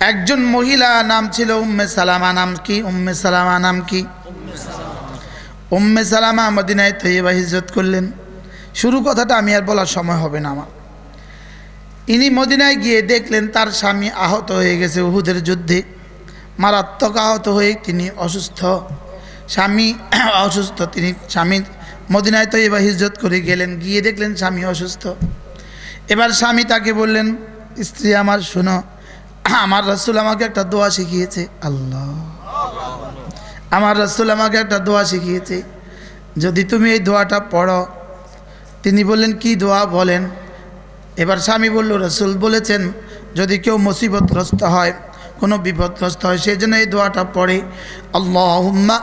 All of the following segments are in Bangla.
একজন মহিলা নাম ছিল উম্মে সালামা, নাম কি? উম্মে সালামা, নাম কি? উম্মে সালামা মদিনায় তৈবা হিজরত করলেন। শুরু কথাটা আমি আর বলার সময় হবে না আমার। ইনি মদিনায় গিয়ে দেখলেন তার স্বামী আহত হয়ে গেছে উহুদের যুদ্ধে। মারাত্মক আহত হয়ে তিনি অসুস্থ। স্বামী অসুস্থ। তিনি স্বামী মদিনায় তো এবার হিজরত করে গেলেন। গিয়ে দেখলেন স্বামী অসুস্থ। এবার স্বামী তাকে বললেন, স্ত্রী আমার, শোনো। আমার রসুল আমাকে একটা দোয়া শিখিয়েছে। আল্লাহ। আমার রসুল আমাকে একটা দোয়া শিখিয়েছে। যদি তুমি এই দোয়াটা পড়ো, তিনি বললেন, কি দোয়া? বলেন। এবার স্বামী বলল, রসুল বলেছেন, যদি কেউ মুসিবতগ্রস্ত হয়, কোনো বিপদগ্রস্ত হয় সেই জন্য এই দোয়াটা পড়ে। আল্লাহুম্মা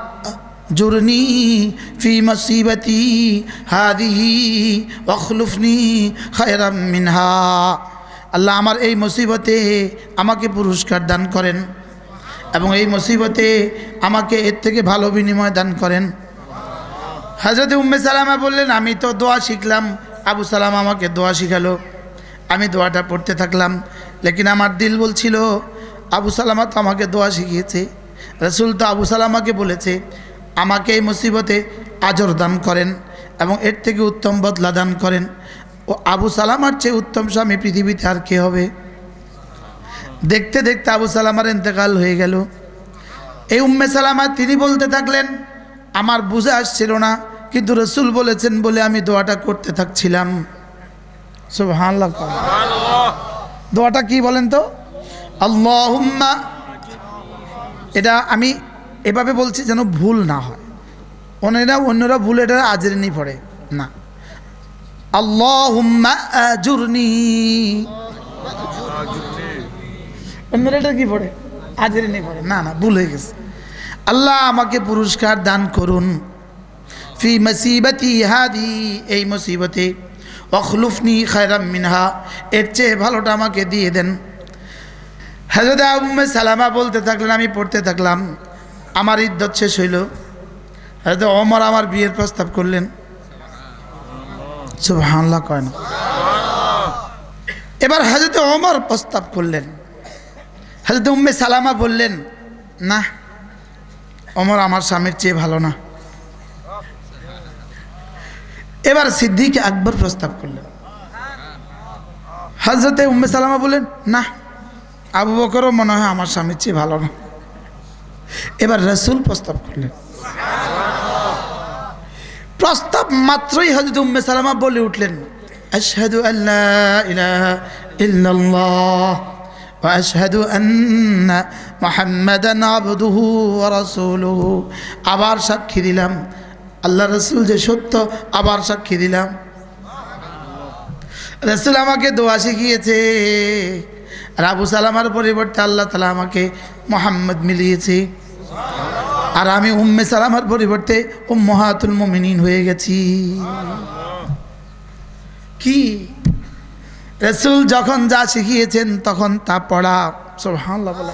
জুরনি ফি মুসিবতি হাদিহি ওখলুফনি খায়রাম মিনহা। আল্লাহ আমার এই মুসিবতে আমাকে পুরস্কার দান করেন এবং এই মুসিবতে আমাকে এর থেকে ভালো বিনিময় দান করেন। হজরত উম্মে সালামা বললেন, আমি তো দোয়া শিখলাম। আবু সালাম আমাকে দোয়া শিখালো। আমি দোয়াটা পড়তে থাকলাম, লেকিন আমার দিল বলছিল, আবু সালামা তো আমাকে দোয়া শিখিয়েছে। রসুল তো আবু সালামাকে বলেছে, আমাকে এই মুসিবতে আজর দান করেন এবং এর থেকে উত্তম বদলা দান করেন। ও আবু সালামার চেয়ে উত্তম স্বামী পৃথিবীতে আর কে হবে? দেখতে দেখতে আবু সালামার ইন্তেকাল হয়ে গেল। এই উম্মে সালামা তিনি বলতে থাকলেন, আমার বুঝে আসছিল না, কিন্তু রসুল বলেছেন বলে আমি দোয়াটা করতে থাকছিলাম। সুবহানাল্লাহ। দোয়াটা কি বলেন তো? আল্লাহুম্মা, এটা আমি এভাবে বলছি যেন ভুল না হয়। অন্যরা অন্যরা ভুল, এটা আজরিনি পড়ে না। পড়ে? না না, ভুল হয়ে গেছে। আল্লাহ আমাকে পুরস্কার দান করুন। ফি মুসিবতি হাদি, এই মুসিবতে। অখলুফনি খায়রাম মিনহা, এর চেয়ে ভালোটা আমাকে দিয়ে দেন। হাজরত আবুমে সালামা বলতে থাকলেন, আমি পড়তে থাকলাম। আমার ইদ্যত শেষ হইল। হাজরত অমর আমার বিয়ের প্রস্তাব করলেন। সুবহানাল্লাহ কয় না। এবার হাজরত অমর প্রস্তাব করলেন। হাজরত উম্মে সালামা বললেন, না অমর আমার স্বামীর চেয়ে ভালো না। এবার সিদ্দিক আকবর প্রস্তাব করলেন। হজরতে উম্মে সালামা বললেন, না, আবু বকরও মনে হয় আমার স্বামীর চেয়ে ভালো না। এবার রসুল প্রস্তাব করলেন। প্রস্তাব মাত্রই হজরত উম্মে সালামা বলে উঠলেন আশহাদু আল্লাহ ইলাহা ইল্লাল্লাহ وأشهد أن محمدا عبده ورسوله আবার সাক্ষী দিলাম আল্লাহ রসুল যে সত্য আবার সাক্ষী দিলাম রসুল আমাকে দোয়া শিখিয়েছে আর আবু সালামার পরিবর্তে আল্লাহ তালা আমাকে মোহাম্মদ মিলিয়েছে আর আমি উম্মে সালামার পরিবর্তে উম্মাতুল মুমিনিন হয়ে গেছি। কি? রসুল যখন যা শিখিয়েছেন তখন তা পড়া সব বলা